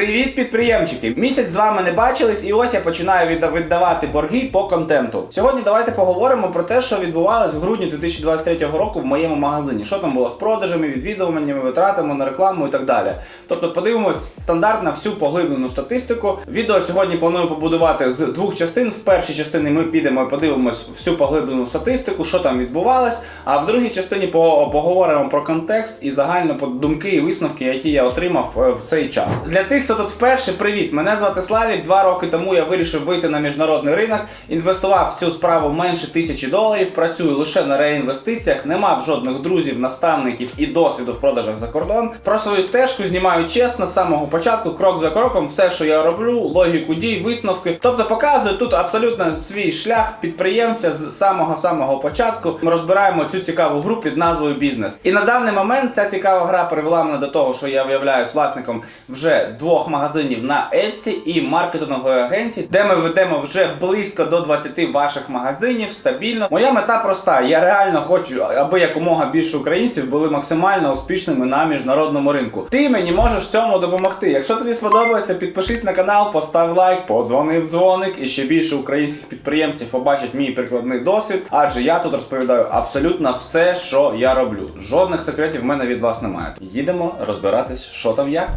Привіт, підприємчики! Місяць з вами не бачились, і ось я починаю віддавати борги по контенту. Сьогодні давайте поговоримо про те, що відбувалось в грудні 2023 року в моєму магазині. Що там було з продажами, відвідуваннями, витратами на рекламу і так далі. Тобто, подивимось стандартно всю поглиблену статистику. Відео сьогодні планую побудувати з двох частин. В першій частині ми підемо і подивимось всю поглиблену статистику, що там відбувалось. А в другій частині поговоримо про контекст і загально по думки і висновки, які я отримав е, в цей час. Для тих, хто тут вперше, привіт! Мене звати Славік. Два роки тому я вирішив вийти на міжнародний ринок, інвестував в цю справу менше тисячі доларів, працюю лише на реінвестиціях, не мав жодних друзів, наставників і досвіду в продажах за кордон. Про свою стежку знімаю чесно з самого початку, крок за кроком, все, що я роблю, логіку дій, висновки. Тобто показую тут абсолютно свій шлях підприємця з самого самого початку. Ми розбираємо цю цікаву гру під назвою бізнес. І на даний момент ця цікава гра привела мене до того, що я виявляюсь власником вже двох магазинів на Etsy і маркетингової агенції, де ми ведемо вже близько до 20 ваших магазинів стабільно. Моя мета проста. Я реально хочу, аби якомога більше українців були максимально успішними на міжнародному ринку. Ти мені можеш в цьому допомогти. Якщо тобі сподобається, підпишись на канал, постав лайк, подзвони в дзвоник, і ще більше українських підприємців побачать мій прикладний досвід. Адже я тут розповідаю абсолютно все, що я роблю. Жодних секретів в мене від вас немає. Їдемо розбиратись, що там як.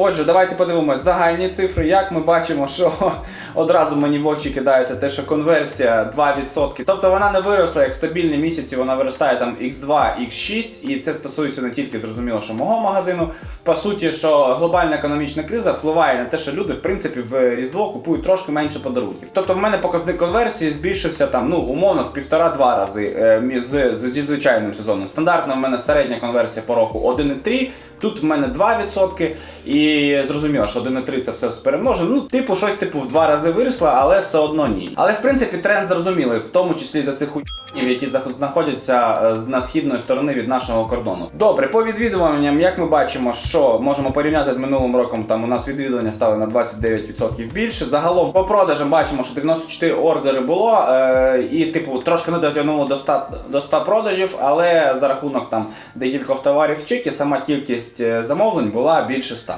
Отже, давайте подивимось загальні цифри. Як ми бачимо, що одразу мені в очі кидається те, що конверсія 2%. Тобто вона не виросла як стабільні місяці, вона виростає там X2, X6, і це стосується не тільки зрозуміло, що мого магазину. По суті, що глобальна економічна криза впливає на те, що люди в принципі в Різдво купують трошки менше подарунків. Тобто, в мене показник конверсії збільшився там, ну умовно, в півтора-два рази е, з, з, зі звичайним сезоном. Стандартна в мене середня конверсія по року 1,3. Тут в мене 2%, і зрозуміло, що 1,3 це все перемножено. Ну, типу, щось типу в два рази виросло, але все одно ні. Але в принципі тренд зрозумілий, в тому числі за цих хуйнів, які знаходяться е, на східної сторони від нашого кордону. Добре, по відвідуванням, як ми бачимо, що можемо порівняти з минулим роком, там у нас відвідування стали на 29% більше. Загалом по продажам бачимо, що 94 ордери було, е, і типу трошки не дотягнуло до 100, до 100 продажів, але за рахунок там декількох товарів в чекі сама кількість е, замовлень була більше 100.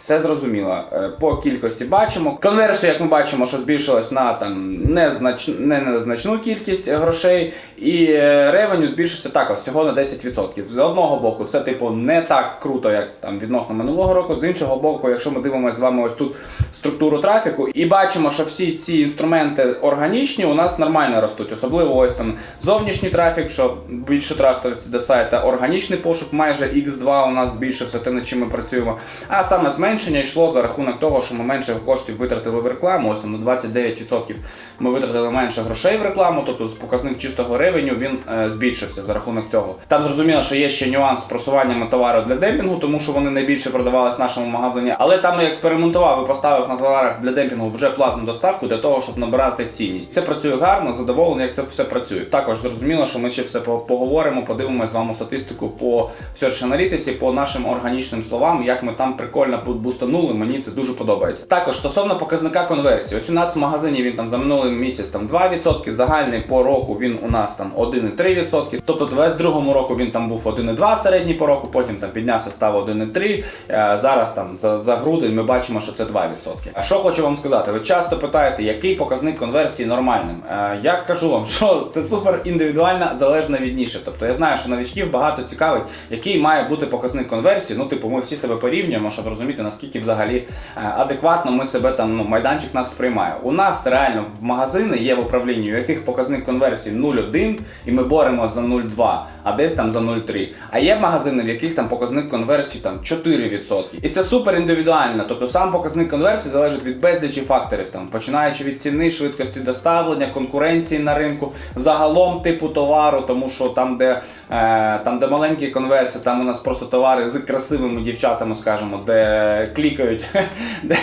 Все зрозуміло. Е, По кількості бачимо. Конверсію, як ми бачимо, що збільшилась на там незнач... не незначну кількість грошей, і е, ревеню збільшився також всього на 10%. З одного боку, це типу не так круто, як там відносно минулого року. З іншого боку, якщо ми дивимося з вами ось тут структуру трафіку, і бачимо, що всі ці інструменти органічні у нас нормально ростуть. Особливо ось там зовнішній трафік, що більше трастовості до сайта, органічний пошук майже X2 у нас збільшився, те над чим ми працюємо. А саме зменшення йшло за рахунок того, що ми менше коштів витратили в рекламу. Ось там на 29% ми витратили менше грошей в рекламу, тобто з показник чистого ревеню він е, збільшився за рахунок цього. Там зрозуміло, що є ще нюанс з просуванням товару для демпінгу, тому що вони найбільше продавались в нашому магазині. Але там я експериментував і поставив на товарах для демпінгу вже платну доставку для того, щоб набирати цінність. Це працює гарно, задоволений, як це все працює. Також зрозуміло, що ми ще все по- поговоримо, подивимося з вами статистику по Search Analytics, по нашим органічним словам, як ми там прикольно бустанули. Мені це дуже подобається. Також стосовно показника конверсії, ось у нас в магазині він там за минулий місяць там 2%, загальний по року він у нас там 1,3%. Тобто в 22 року він там був 1,2 середній по року, потім там піднявся, став 1,3. Е, Зараз там за, за грудень ми бачимо, що це 2%. А що хочу вам сказати? Ви часто питаєте, який показник конверсії нормальним. Е, Я кажу вам, що це супер індивідуально залежно від ніші. Тобто я знаю, що новичків багато цікавить, який має бути показник конверсії. Ну, типу, ми всі себе порівнюємо, щоб розуміти, наскільки взагалі е, адекватно ми себе там, ну, майданчик нас сприймає. У нас реально в магазини є в управлінні, у яких показник конверсії 0,1, і ми боремося за 0,2, а десь там за 0,3. А є магазини, в яких там показник конверсії там 4%. І це супер індивідуально. Тобто сам показник конверсії залежить від безлічі факторів, там починаючи від ціни, швидкості доставлення, конкуренції на ринку, загалом типу товару, тому що там, де е, там, де маленькі конверсії, там у нас просто товари з красивими дівчатами, скажімо, де клікають, де,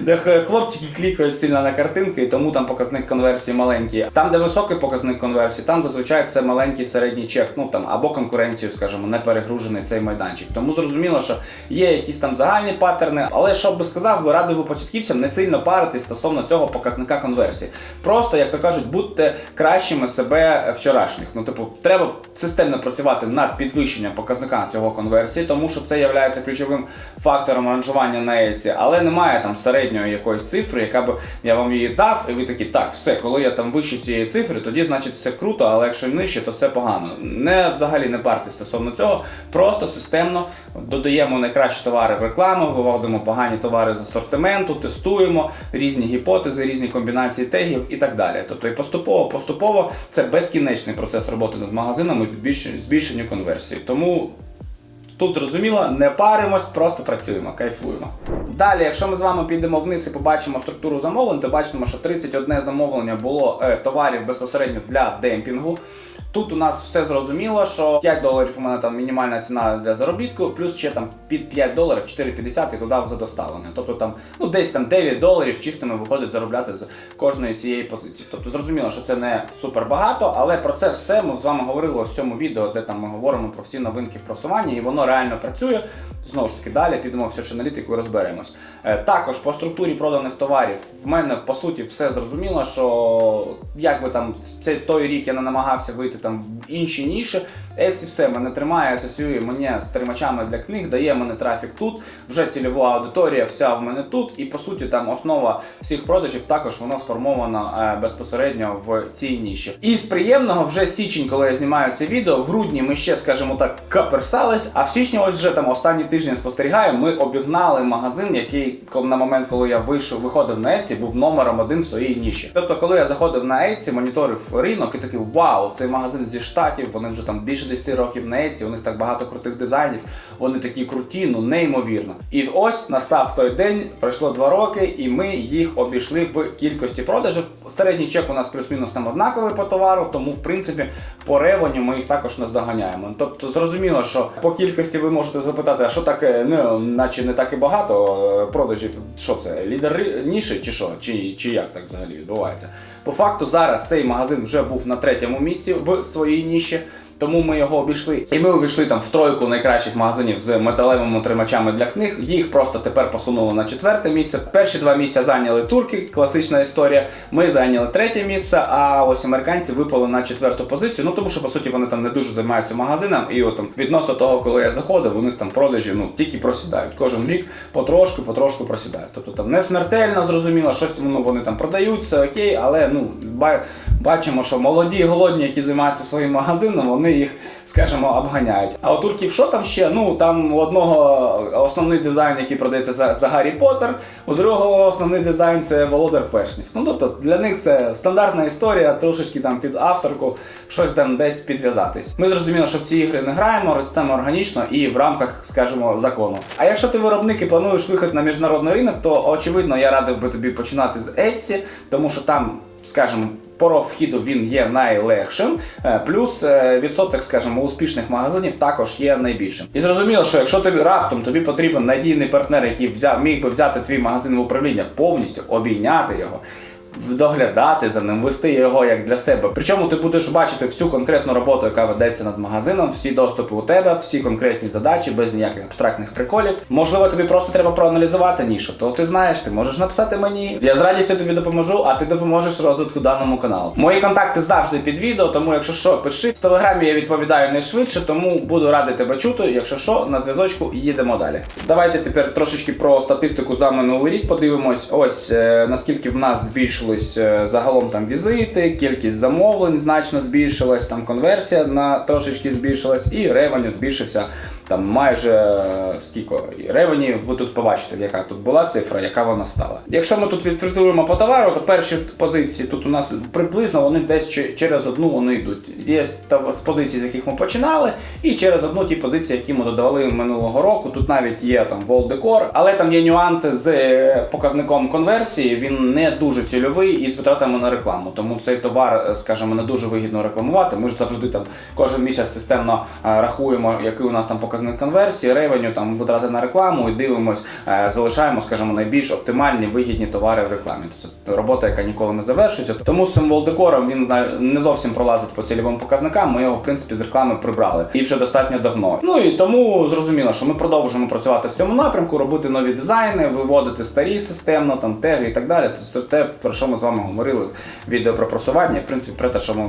де хлопчики клікають сильно на картинки, і тому там показник конверсії маленький. Там, де високий показник конверсії, там зазвичай це маленький середній чек, ну там або конкуренцію, скажімо, не перегружений цей майданчик. Тому зрозуміло, що є якісь там загальні паттерни, але що би сказав, би радив би початківцям не сильно паритись стосовно цього показника конверсії. Просто, як то кажуть, будьте кращими себе вчорашніх. Ну, типу, треба системно працювати над підвищенням показника цього конверсії, тому що це є ключовим фактором ранжування на Etsy, але немає там середньої якоїсь цифри, яка б я вам її дав, і ви такі, так, все, коли я там вище цієї цифри, тоді значить все круто, але якщо нижче, то все погано. Не взагалі не парти стосовно цього. Просто системно додаємо найкращі товари в рекламу, виводимо погані товари з асортименту, тестуємо різні гіпотези, різні комбінації тегів і так далі. Тобто і поступово, поступово це безкінечний процес роботи над магазинами збільшенню конверсії. Тому Тут зрозуміло, не паримось, просто працюємо, кайфуємо. Далі, якщо ми з вами підемо вниз і побачимо структуру замовлень, то бачимо, що 31 замовлення було е, товарів безпосередньо для демпінгу. Тут у нас все зрозуміло, що 5 доларів у мене там мінімальна ціна для заробітку, плюс ще там під 5 доларів 4,50 я додав за доставлення. Тобто там ну десь там 9 доларів чистими виходить заробляти з кожної цієї позиції. Тобто зрозуміло, що це не супер багато, але про це все ми з вами говорили в цьому відео, де там ми говоримо про всі новинки в просуванні, і воно реально працює. Знову ж таки, далі підемо в ж аналітику і розберемось. Е, також по структурі проданих товарів в мене по суті все зрозуміло, що як би там цей той рік я не намагався вийти там в інші ніші, Etsy все мене тримає, асоціює мене з тримачами для книг, дає мене трафік тут. Вже цільова аудиторія вся в мене тут, і по суті там основа всіх продажів також воно сформовано е, безпосередньо в цій ніші. І з приємного вже січень, коли я знімаю це відео, в грудні ми ще, скажімо так, каперсались, а в січні, ось вже там останні тиждень спостерігаю, ми обігнали магазин, який на момент, коли я вийшов, виходив на Etsy, був номером один в своїй ніші. Тобто, коли я заходив на Etsy, моніторив ринок і такий вау, цей магазин зі штатів, вони вже там більше 10 років на Etsy, у них так багато крутих дизайнів, вони такі круті, ну неймовірно. І ось настав той день, пройшло два роки, і ми їх обійшли в кількості продажів. Середній чек у нас плюс-мінус там однаковий по товару, тому в принципі по ревеню ми їх також наздоганяємо. Тобто зрозуміло, що по кількості ви можете запитати, а що таке, ну наче не так і багато е, продажів. Що це? Лідер ніші чи що? Чи, чи як так взагалі відбувається? По факту зараз цей магазин вже був на третьому місці в своїй ніші. Тому ми його обійшли. І ми увійшли там в тройку найкращих магазинів з металевими тримачами для книг. Їх просто тепер посунули на четверте місце. Перші два місця зайняли турки, класична історія. Ми зайняли третє місце, а ось американці випали на четверту позицію. Ну тому що по суті вони там не дуже займаються магазином. І от там відносно того, коли я заходив, у них там продажі ну тільки просідають. Кожен рік потрошку, потрошку просідають. Тобто там не смертельно зрозуміло, щось ну, вони там продають, все окей, але ну бачимо, що молоді і голодні, які займаються своїм магазином, вони їх, скажімо, обганяють. А у турків що там ще? Ну там у одного основний дизайн, який продається за, за Гаррі Поттер, у другого основний дизайн це Володар Перснів. Ну тобто для них це стандартна історія, трошечки там під авторку, щось там десь підв'язатись. Ми зрозуміли, що в ці ігри не граємо, ростемо органічно і в рамках, скажімо, закону. А якщо ти виробник і плануєш вихід на міжнародний ринок, то очевидно я радив би тобі починати з Etsy, тому що там, скажімо, Порог вхіду він є найлегшим, е, плюс е, відсоток, скажімо, успішних магазинів також є найбільшим. І зрозуміло, що якщо тобі раптом тобі потрібен надійний партнер, який взяв, міг би взяти твій магазин в управління повністю, обійняти його. Доглядати за ним, вести його як для себе. Причому ти будеш бачити всю конкретну роботу, яка ведеться над магазином, всі доступи у тебе, всі конкретні задачі, без ніяких абстрактних приколів. Можливо, тобі просто треба проаналізувати нішу. То ти знаєш, ти можеш написати мені. Я з радістю тобі допоможу, а ти допоможеш розвитку даному каналу. Мої контакти завжди під відео, тому якщо що, пиши. В телеграмі я відповідаю найшвидше, тому буду радий тебе чути. Якщо що, на зв'язочку їдемо далі. Давайте тепер трошечки про статистику за минулий рік подивимось. Ось е, наскільки в нас збільшились е, загалом там візити, кількість замовлень значно збільшилась, там конверсія на трошечки збільшилась, і ревеню збільшився там майже е, скільки І ревені. Ви тут побачите, яка тут була цифра, яка вона стала. Якщо ми тут відфільтруємо по товару, то перші позиції тут у нас приблизно вони десь через одну вони йдуть. Є з позицій, з яких ми починали, і через одну ті позиції, які ми додавали минулого року. Тут навіть є там Wall Decor, але там є нюанси з е, показником конверсії. Він не дуже цільовий. і з витратами на рекламу. Тому цей товар, е, скажімо, не дуже вигідно рекламувати. Ми ж завжди там кожен місяць системно рахуємо, який у нас там показник конверсії, ревеню, там витрати на рекламу і дивимось, е, залишаємо, скажімо, найбільш оптимальні вигідні товари в рекламі. Це робота, яка ніколи не завершується. Тому з цим волдекором він не зовсім пролазить по цільовим показникам. Ми його в принципі з реклами прибрали і вже достатньо давно. Ну і тому зрозуміло, що ми продовжуємо працювати в цьому напрямку, робити нові дизайни, виводити старі системно, там теги і так далі. Це те, про що ми з вами говорили в відео про просування. В принципі, про те, що ми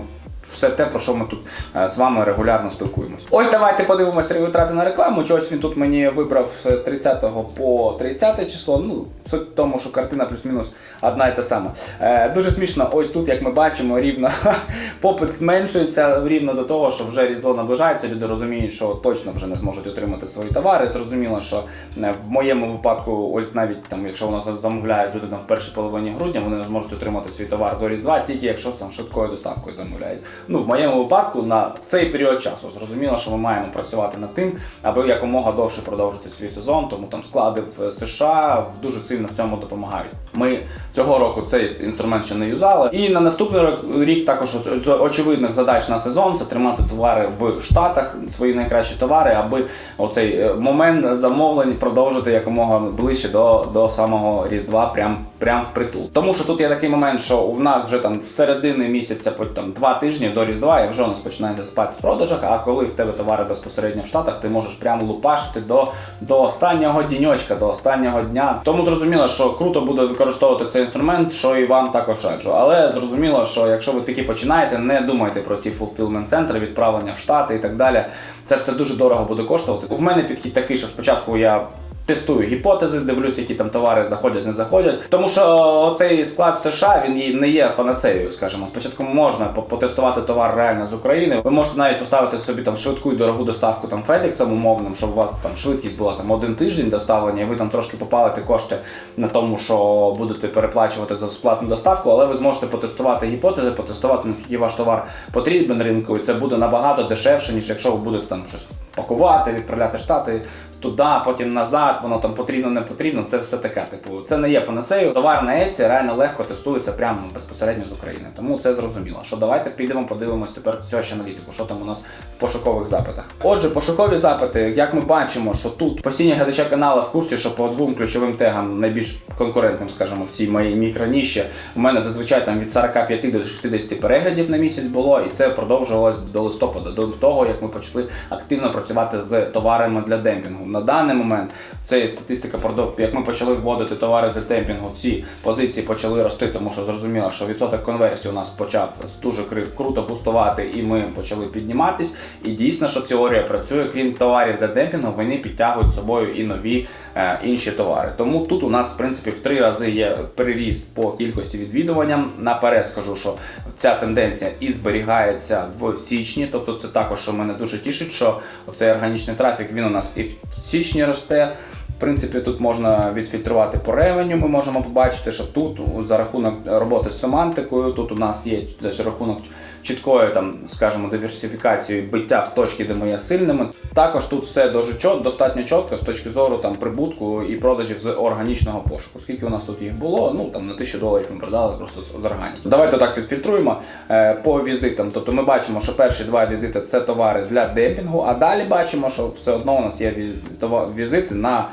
все те, про що ми тут е, з вами регулярно спілкуємось. Ось давайте подивимось три витрати на рекламу. Чогось він тут мені вибрав з 30 по 30 число. Ну, суть в тому, що картина плюс-мінус одна і та сама. Е, дуже смішно, ось тут, як ми бачимо, рівно попит зменшується рівно до того, що вже різдво наближається. Люди розуміють, що точно вже не зможуть отримати свої товари. Зрозуміло, що е, в моєму випадку, ось навіть там, якщо воно замовляють люди там в першій половині грудня, вони не зможуть отримати свій товар до Різдва, тільки якщо там швидкою доставкою замовляють. Ну, в моєму випадку на цей період часу зрозуміло, що ми маємо працювати над тим, аби якомога довше продовжити свій сезон. Тому там склади в США дуже сильно в цьому допомагають. Ми цього року цей інструмент ще не юзали. І на наступний рік також з очевидних задач на сезон це тримати товари в Штатах, свої найкращі товари, аби оцей е, момент замовлень продовжити якомога ближче до, до самого Різдва, прям, прям впритул. Тому що тут є такий момент, що у нас вже там з середини місяця, по там два тижні до Різдва, і вже у нас починається спад в продажах. А коли в тебе товари безпосередньо в Штатах, ти можеш прямо лупашити до, до останнього діньочка, до останнього дня. Тому зрозуміло, що круто буде використовувати цей інструмент, що і вам також раджу. Але зрозуміло, що якщо ви таки починаєте, не думайте про ці fulfillment центри, відправлення в Штати і так далі. Це все дуже дорого буде коштувати. У мене підхід такий, що спочатку я. Тестую гіпотези, дивлюся, які там товари заходять, не заходять. Тому що цей склад США він не є панацеєю, скажімо. Спочатку можна потестувати товар реально з України. Ви можете навіть поставити собі там швидку і дорогу доставку там FedEx умовним, щоб у вас там швидкість була там один тиждень доставлення, і ви там трошки попалите кошти на тому, що будете переплачувати за сплатну доставку, але ви зможете потестувати гіпотези, потестувати наскільки ваш товар потрібен ринку, і це буде набагато дешевше, ніж якщо ви будете там щось пакувати, відправляти штати туди, потім назад, воно там потрібно, не потрібно. Це все таке. Типу, це не є панацею. Товар на Еці реально легко тестується прямо безпосередньо з України. Тому це зрозуміло. Що давайте підемо, подивимось тепер цю ще аналітику, що там у нас в пошукових запитах. Отже, пошукові запити, як ми бачимо, що тут постійні глядачі каналу в курсі, що по двом ключовим тегам найбільш конкурентним, скажімо, в цій моїй мікроніші, у мене зазвичай там від 45 до 60 переглядів на місяць було, і це продовжувалось до листопада, до того як ми почали активно працювати з товарами для демпінгу. На даний момент це є статистика продукту. як ми почали вводити товари для демпінгу, ці позиції почали рости, тому що зрозуміло, що відсоток конверсії у нас почав дуже круто бустувати, і ми почали підніматись. І дійсно, що теорія працює, крім товарів для демпінгу, вони підтягують з собою і нові інші товари. Тому тут у нас, в принципі, в три рази є переріст по кількості відвідуванням. Наперед скажу, що ця тенденція і зберігається в січні. Тобто, це також що мене дуже тішить, що цей органічний трафік він у нас і в січні росте. В принципі, тут можна відфільтрувати по ревеню. Ми можемо побачити, що тут за рахунок роботи з семантикою, тут у нас є за рахунок чіткої, там, скажімо, диверсифікації биття в точки, де ми є сильними. Також тут все дуже достатньо чітко з точки зору там прибутку і продажів з органічного пошуку. Скільки у нас тут їх було? Ну там на 1000 доларів ми продали просто з органіки. Давайте так відфільтруємо е, по візитам. Тобто ми бачимо, що перші два візити це товари для демпінгу, а далі бачимо, що все одно у нас є ві- візити на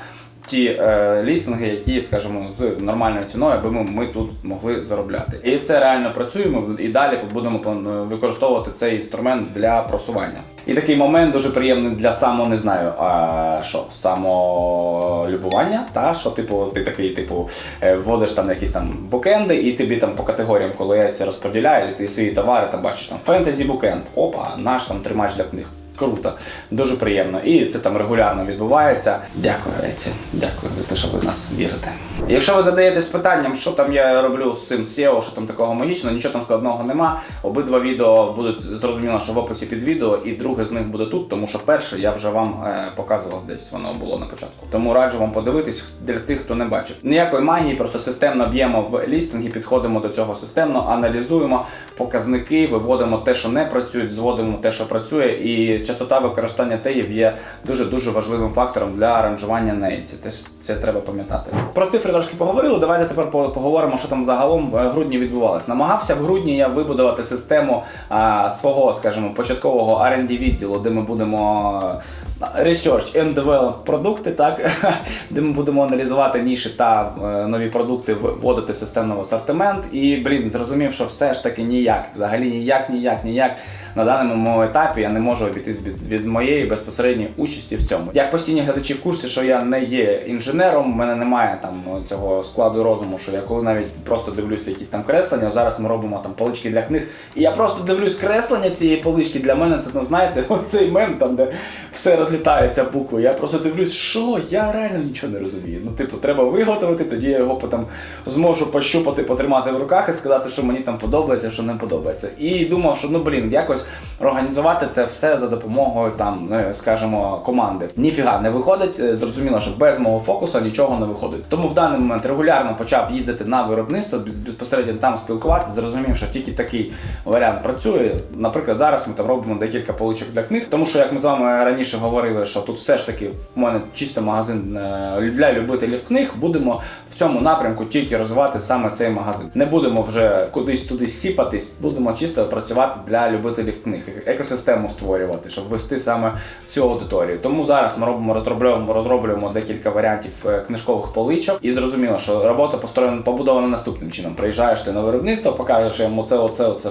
ті е, лістинги, які, скажімо, з нормальною ціною, аби ми, ми тут могли заробляти. І це реально працюємо і далі будемо план- використовувати цей інструмент для просування. І такий момент дуже приємний для само не знаю, а що самолюбування, та що типу ти такий, типу, е, вводиш там якісь там букенди, і тобі там по категоріям, коли я це розподіляю, ти свої товари там бачиш там фентезі букенд, опа, наш там тримач для книг. Круто, дуже приємно. І це там регулярно відбувається. Дякую, Еці. Дякую за те, що ви в нас вірите. Якщо ви задаєтесь питанням, що там я роблю з цим SEO, що там такого магічного, нічого там складного нема. Обидва відео будуть зрозуміло, що в описі під відео, і друге з них буде тут, тому що перше я вже вам е, показував десь, воно було на початку. Тому раджу вам подивитись для тих, хто не бачив. Ніякої магії, просто системно б'ємо в лістинги, підходимо до цього системно, аналізуємо показники, виводимо те, що не працює, зводимо те, що працює, і частота використання теїв є дуже дуже важливим фактором для аранжування нейці. Теж це треба пам'ятати. Про цифри трошки поговорили. Давайте тепер по- поговоримо, що там загалом в грудні відбувалось. Намагався в грудні я вибудувати систему а, свого, скажімо, початкового R&D відділу, де ми будемо research and develop продукти, так де ми будемо аналізувати ніші та е, нові продукти, вводити в системний асортимент. І блін, зрозумів, що все ж таки ніяк, взагалі ніяк, ніяк, ніяк. На даному етапі я не можу обійтись від, від моєї безпосередньої участі в цьому. Як постійні глядачі в курсі, що я не є інженером, в мене немає там ну, цього складу розуму, що я коли навіть просто дивлюсь якісь там креслення, зараз ми робимо там полички для книг, і я просто дивлюсь креслення цієї полички. Для мене це ну знаєте, оцей мем там, де все розлітається букви. Я просто дивлюсь, що я реально нічого не розумію. Ну, типу, треба виготовити, тоді я його потім зможу пощупати, потримати в руках і сказати, що мені там подобається, що не подобається. І думав, що ну блін, якось організувати це все за допомогою там, ну, скажімо, команди. Ніфіга не виходить. Е, Зрозуміло, що без мого фокусу нічого не виходить. Тому в даний момент регулярно почав їздити на виробництво, безпосередньо там спілкуватися. Зрозумів, що тільки такий варіант працює. Наприклад, зараз ми там робимо декілька поличок для книг, тому що як ми з вами раніше говорили, що тут все ж таки в мене чисто магазин е, для любителів книг. Будемо в цьому напрямку тільки розвивати саме цей магазин. Не будемо вже кудись туди сіпатись, будемо чисто працювати для любителів книг, екосистему створювати, щоб вести саме цю аудиторію. Тому зараз ми робимо розроблюємо, розроблюємо декілька варіантів е, книжкових поличок, і зрозуміло, що робота построєна побудована наступним чином. Приїжджаєш ти на виробництво, покажеш йому це, оце, оце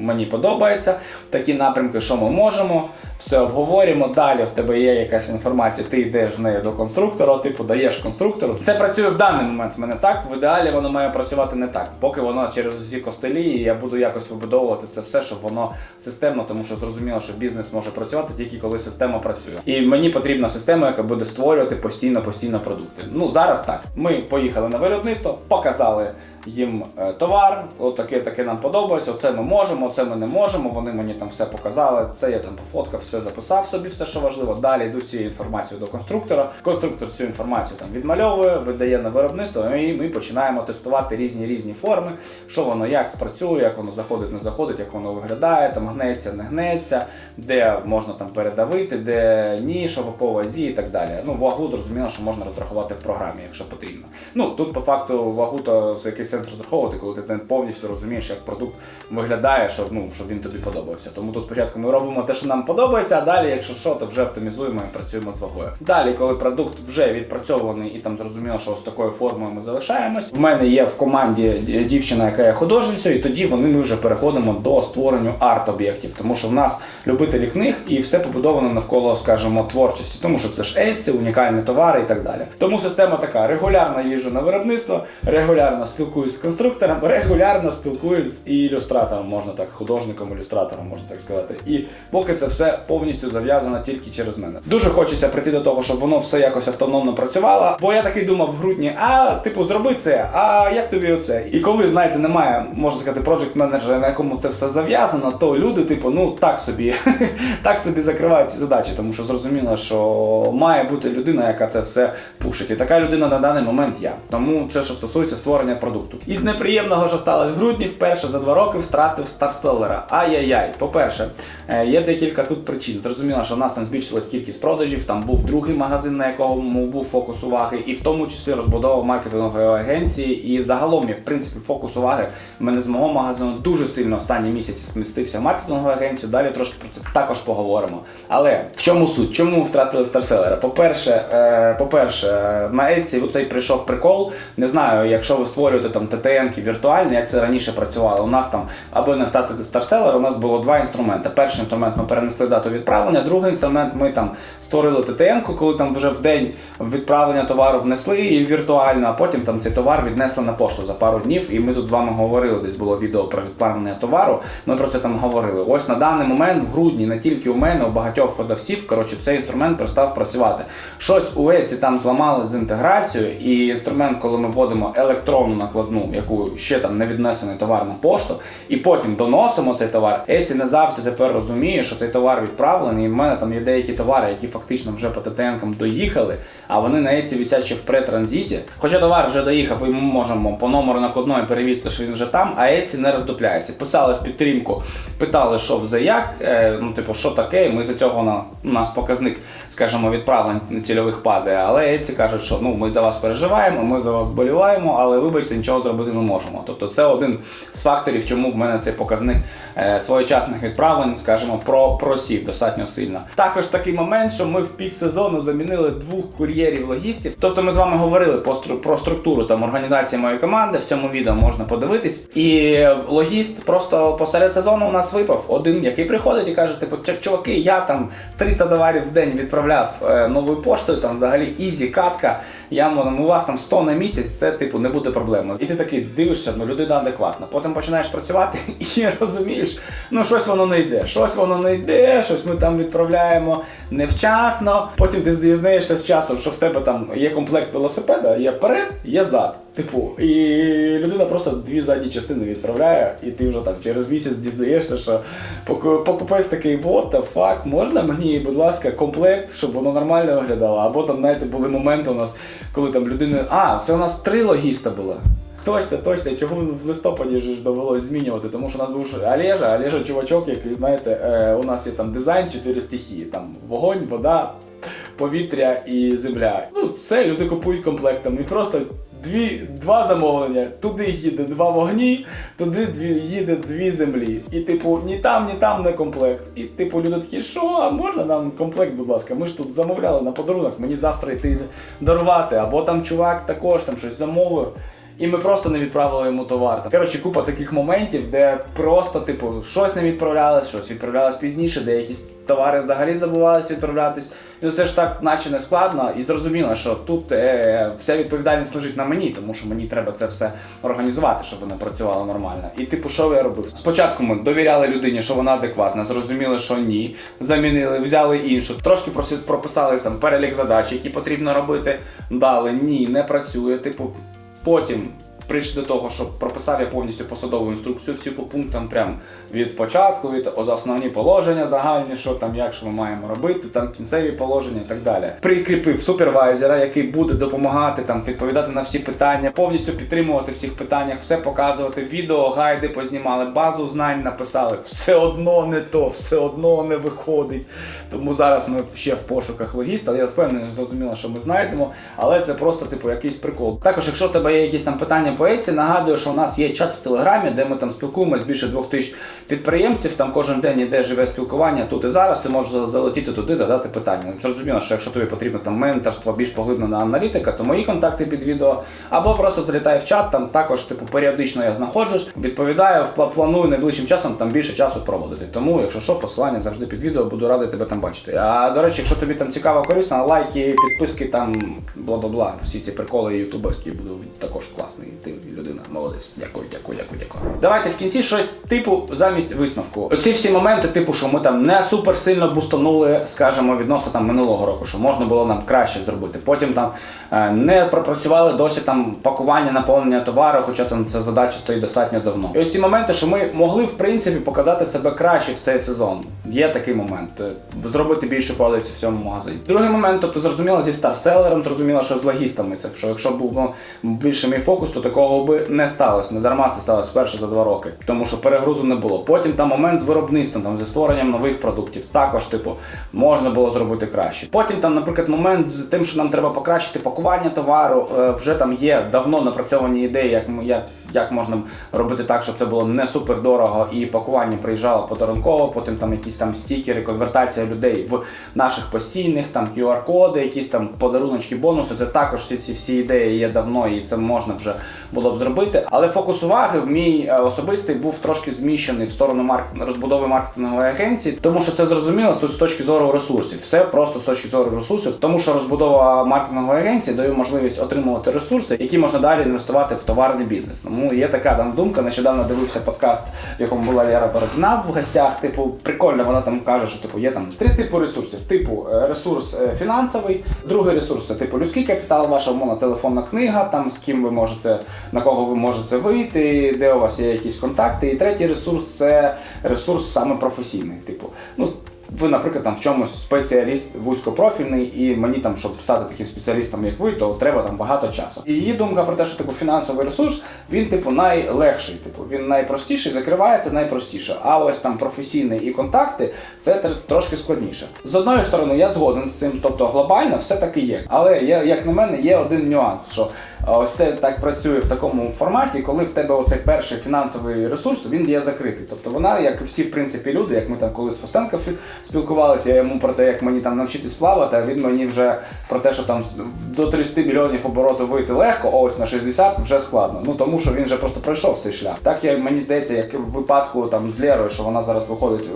мені подобається. Такі напрямки, що ми можемо. Все обговорюємо. Далі в тебе є якась інформація, ти йдеш з нею до конструктора, ти подаєш конструктору. Це працює в даний момент в мене так. В ідеалі воно має працювати не так. Поки воно через усі костелі, і я буду якось вибудовувати це все, щоб воно системно, тому що зрозуміло, що бізнес може працювати тільки коли система працює. І мені потрібна система, яка буде створювати постійно, постійно продукти. Ну зараз так. Ми поїхали на виробництво, показали їм е, товар, отаке таке нам подобається, оце ми можемо, оце ми не можемо. Вони мені там все показали. Це я там пофоткав, все записав собі, все, що важливо. Далі йду цією інформацією до конструктора. Конструктор цю інформацію там відмальовує, видає на виробництво, і ми починаємо тестувати різні різні форми, що воно як спрацює, як воно заходить, не заходить, як воно виглядає, там гнеться, не гнеться, де можна там передавити, де ні, що по вазі і так далі. Ну, вагу зрозуміло, що можна розрахувати в програмі, якщо потрібно. Ну тут по факту вагу то якийсь сенс розраховувати, коли ти повністю розумієш, як продукт виглядає, щоб ну щоб він тобі подобався. Тому тут спочатку ми робимо те, що нам подобається, а далі, якщо що, то вже оптимізуємо і працюємо з вагою. Далі, коли продукт вже відпрацьований і там зрозуміло, що з такою формою ми залишаємось. В мене є в команді дівчина, яка є художницею, і тоді вони ми вже переходимо до створення арт-об'єктів, тому що в нас любителі книг і все побудовано навколо, скажімо, творчості, тому що це ж ейці, унікальні товари і так далі. Тому система така: регулярно їжджу на виробництво, регулярно спілкуюсь з конструктором, регулярно спілкуюсь з ілюстратором, можна так, художником, ілюстратором, можна так сказати. І поки це все повністю зав'язано тільки через мене. Дуже хочеться прийти до того, щоб воно все якось автономно працювало. Бо я такий думав в грудні, а типу зроби це, а як тобі оце? І коли, знаєте, немає, можна сказати, проджект менеджера, на якому це все зав'язано, то люди, типу, ну так собі, так собі закривають ці задачі, тому що зрозуміло, що має бути людина, яка це все пушить. І така людина на даний момент я. Тому це, що стосується створення продукту. Із неприємного, що сталося в грудні, вперше за два роки втратив старселера. Ай-яй-яй. По-перше, є декілька тут причин. Зрозуміло, що в нас там збільшилась кількість продажів, там був другий магазин, на якому був фокус уваги, і в тому числі розбудова маркетингової агенції. І загалом, я, в принципі, фокус уваги в мене з мого магазину дуже сильно останні місяці змістився в маркетингову агенцію. Далі трошки про це також поговоримо. Але в чому суть? Чому втратили старселера? По-перше, е, по-перше, на Etsy оцей прийшов прикол. Не знаю, якщо ви створюєте там ттн віртуальні, як це раніше працювало. У нас там, аби не втратити старселер, у нас було два інструменти. Перший інструмент ми перенесли дату відправлення, другий інструмент ми там створили ттн коли там вже в день відправлення товару внесли і віртуально, а потім там цей товар віднесли на пошту за пару днів. І ми тут з вами говорили, десь було відео про відправлення товару. Ми про це там говорили. Ось на даний момент в грудні, не тільки у мене, у багатьох продавців, коротше, цей інструмент перестав працювати. Щось у Etsy там зламали з інтеграцією, і інструмент, коли ми вводимо електронну накладну, яку ще там не віднесений товар на пошту, і потім доносимо цей товар, Etsy не завжди тепер розуміє. Розумію, що цей товар відправлений, і в мене там є деякі товари, які фактично вже по ТТНкам доїхали, а вони на Еці висять ще в претранзиті. Хоча товар вже доїхав, і ми можемо по номеру накладної перевірити, що він вже там, а Еці не роздупляється. Писали в підтримку, питали, що взаяк, як, е, ну типу, що таке, ми за цього на у нас показник, скажімо, відправлень цільових падає. Але Еці кажуть, що ну ми за вас переживаємо, ми за вас боліваємо, але вибачте, нічого зробити не можемо. Тобто це один з факторів, чому в мене цей показник е, своєчасних відправлень, скажімо, про просів достатньо сильно. Також такий момент, що ми в пік сезону замінили двох кур'єрів логістів. Тобто ми з вами говорили про структуру там організації моєї команди. В цьому відео можна подивитись. І логіст просто посеред сезону у нас випав один, який приходить і каже: типу, чуваки, я там 300 товарів в день відправляв е, новою поштою, там взагалі ізі, катка. Я м- у вас там 100 на місяць, це типу не буде проблемою. І ти такий дивишся, ну людина адекватна. Потім починаєш працювати і розумієш, ну щось воно не йде, щось воно не йде, щось ми там відправляємо невчасно. Потім ти дізнаєшся з часом, що в тебе там є комплект велосипеда, є вперед, є зад. Типу, і людина просто дві задні частини відправляє, і ти вже там через місяць дізнаєшся, що поку- покупець такий, what the fuck, можна мені, будь ласка, комплект, щоб воно нормально виглядало. Або там, знаєте, були моменти у нас, коли там людина. А, це у нас три логіста було. Точно, точно, чого в листопаді ж довелось змінювати, тому що у нас був Олежа, Олежа чувачок, який, знаєте, е, у нас є там дизайн чотири стихії, там вогонь, вода, повітря і земля. Ну, все, люди купують комплектом. І просто дві, два замовлення. Туди їде два вогні, туди дві, їде дві землі. І типу, ні там, ні там не комплект. І типу люди такі, що, а можна нам комплект, будь ласка? Ми ж тут замовляли на подарунок, мені завтра йти дарувати. Або там чувак також там щось замовив. І ми просто не відправили йому товар. Коротше, купа таких моментів, де просто, типу, щось не відправлялось, щось відправлялось пізніше, де якісь товари взагалі забувалися відправлятись. І це ж так, наче не складно, і зрозуміло, що тут е, вся відповідальність лежить на мені, тому що мені треба це все організувати, щоб воно працювало нормально. І типу, що я робив? Спочатку ми довіряли людині, що вона адекватна, зрозуміли, що ні. Замінили, взяли іншу, трошки прописали там перелік задач, які потрібно робити. Дали ні, не працює. Типу, Потім прийшли до того, що прописав я повністю посадову інструкцію всі по пунктам, прям від початку, від основні положення загальні, що там, як що ми маємо робити, там кінцеві положення і так далі. Прикріпив супервайзера, який буде допомагати там відповідати на всі питання, повністю підтримувати всіх питаннях, все показувати. Відео, гайди познімали, базу знань написали. Все одно не то, все одно не виходить. Тому зараз ми ще в пошуках логіста. Я впевнений, зрозуміло, що ми знайдемо, але це просто типу якийсь прикол. Також, якщо у тебе є якісь там питання по Еці, нагадую, що у нас є чат в Телеграмі, де ми там спілкуємось більше двох тисяч підприємців. Там кожен день іде живе спілкування тут і зараз. Ти можеш залетіти туди, задати питання. Зрозуміло, що якщо тобі потрібно там менторство, більш поглиблена аналітика, то мої контакти під відео, або просто залітай в чат. Там також типу періодично я знаходжусь, відповідаю, планую найближчим часом там більше часу проводити. Тому, якщо що, посилання завжди під відео, буду радий тебе там бачити. А до речі, якщо тобі там цікаво, корисно, лайки, підписки, там бла бла бла, всі ці приколи ютуберські буду також класний. Ти людина, молодець. Дякую, дякую, дякую, дякую. Давайте в кінці щось типу замість висновку. Оці всі моменти, типу, що ми там не супер сильно бустанули, скажімо, відносно там минулого року, що можна було нам краще зробити. Потім там е, не пропрацювали досі там пакування, наповнення товару, хоча там ця задача стоїть достатньо давно. І ось ці моменти, що ми могли в принципі показати себе краще в цей сезон. Є такий момент. е, Зробити більше продавців в цьому магазині. Другий момент, тобто зрозуміло зі старселером, зрозуміло, що з логістами це що якщо був ну, більше мій фокус, то такого би не сталося. Не дарма це сталося вперше за два роки, тому що перегрузу не було. Потім там момент з виробництвом, там зі створенням нових продуктів, також типу можна було зробити краще. Потім там, наприклад, момент з тим, що нам треба покращити пакування товару. е, Вже там є давно напрацьовані ідеї, як як, як можна робити так, щоб це було не супер дорого і пакування приїжджало подарунково. Потім там якісь там стікери, конвертація людей в наших постійних, там QR-коди, якісь там подаруночки, бонуси. Це також всі ці всі ідеї є давно, і це можна вже було б зробити. Але фокус уваги мій е, особистий був трошки зміщений в сторону марк... розбудови маркетингової агенції, тому що це зрозуміло тут з точки зору ресурсів. Все просто з точки зору ресурсів, тому що розбудова маркетингової агенції дає можливість отримувати ресурси, які можна далі інвестувати в товарний бізнес. Ну, Тому є така там думка. Нещодавно дивився подкаст, в якому була Лера Бородина в гостях. Типу, прикольно, вона там каже, що типу є там три типи ресурсів. Типу е, ресурс е, фінансовий, другий ресурс це типу людський капітал, ваша умовна телефонна книга, там з ким ви можете, на кого ви можете вийти, де у вас є якісь контакти. І третій ресурс це ресурс саме професійний. Типу, ну. Ви, наприклад, там в чомусь спеціаліст вузькопрофільний, і мені там, щоб стати таким спеціалістом, як ви, то треба там багато часу. Її думка про те, що типу фінансовий ресурс, він типу найлегший, типу він найпростіший, закривається найпростіше. А ось там професійний і контакти це тр- трошки складніше. З одної сторони, я згоден з цим, тобто глобально все таки є. Але є, як на мене, є один нюанс, що ось це так працює в такому форматі, коли в тебе оцей перший фінансовий ресурс він є закритий. Тобто вона, як всі в принципі люди, як ми там колись з Фостенко спілкувалися, я йому про те, як мені там навчитись плавати, а він мені вже про те, що там до 30 мільйонів обороту вийти легко, а ось на 60 вже складно. Ну тому що він вже просто пройшов цей шлях. Так я мені здається, як в випадку там з Лерою, що вона зараз виходить.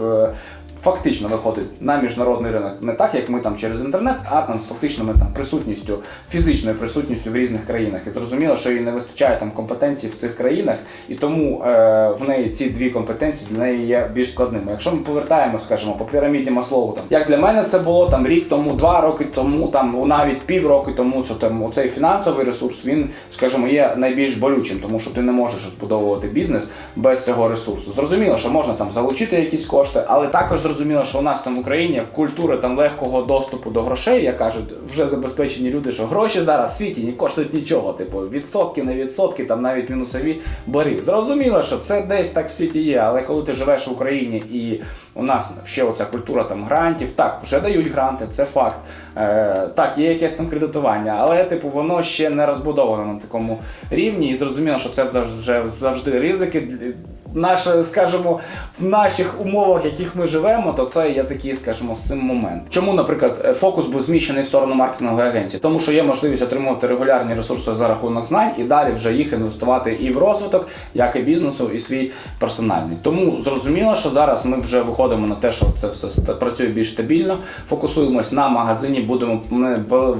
Фактично виходить на міжнародний ринок не так, як ми там через інтернет, а там з фактичною там присутністю, фізичною присутністю в різних країнах. І зрозуміло, що їй не вистачає там компетенцій в цих країнах, і тому е, в неї ці дві компетенції для неї є більш складними. Якщо ми повертаємо, скажімо, по піраміді Маслоу, там як для мене це було там рік тому, два роки тому, там навіть півроку тому, що там оцей фінансовий ресурс він, скажімо, є найбільш болючим, тому що ти не можеш збудовувати бізнес без цього ресурсу. Зрозуміло, що можна там залучити якісь кошти, але також зрозуміло, що у нас там в Україні культура там легкого доступу до грошей, як кажуть, вже забезпечені люди, що гроші зараз в світі не коштують нічого. Типу відсотки, не відсотки, там навіть мінусові бери. Зрозуміло, що це десь так в світі є, але коли ти живеш в Україні і у нас ще оця культура там грантів, так, вже дають гранти, це факт. Е, так, є якесь там кредитування, але типу воно ще не розбудовано на такому рівні, і зрозуміло, що це завжди ризики. Наше, скажімо, в наших умовах, в яких ми живемо, то це є такий, скажімо, з цим момент. Чому, наприклад, е, фокус був зміщений в сторону маркетингової агенції? Тому що є можливість отримувати регулярні ресурси за рахунок знань і далі вже їх інвестувати і в розвиток, як і бізнесу, і свій персональний. Тому зрозуміло, що зараз ми вже виходимо на те, що це все працює більш стабільно. Фокусуємось на магазині, будемо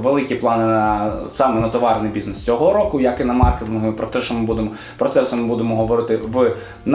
великі плани на саме на товарний бізнес цього року, як і на маркетинговий. Про те, що ми будемо про це все ми будемо говорити в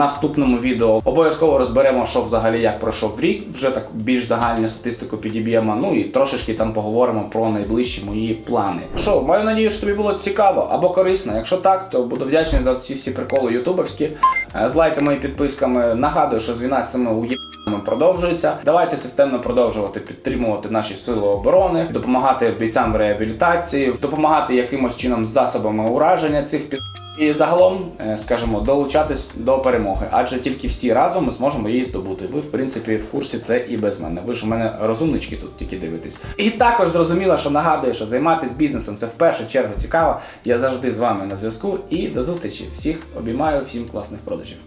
наступному відео. Обов'язково розберемо, що взагалі як пройшов рік. Вже так більш загальну статистику підіб'ємо. Ну і трошечки там поговоримо про найближчі мої плани. Що, маю надію, що тобі було цікаво або корисно. Якщо так, то буду вдячний за ці всі приколи ютубовські Е, з лайками і підписками. Нагадую, що з 12 уєбанами продовжується. Давайте системно продовжувати підтримувати наші сили оборони, допомагати бійцям в реабілітації, допомагати якимось чином засобами ураження цих під. І загалом, е, скажімо, долучатись до перемоги, адже тільки всі разом ми зможемо її здобути. Ви, в принципі, в курсі це і без мене. Ви ж у мене розумнички тут тільки дивитесь. І також зрозуміло, що нагадую, що займатися бізнесом це в першу чергу цікаво. Я завжди з вами на зв'язку і до зустрічі. Всіх обіймаю, всім класних продажів.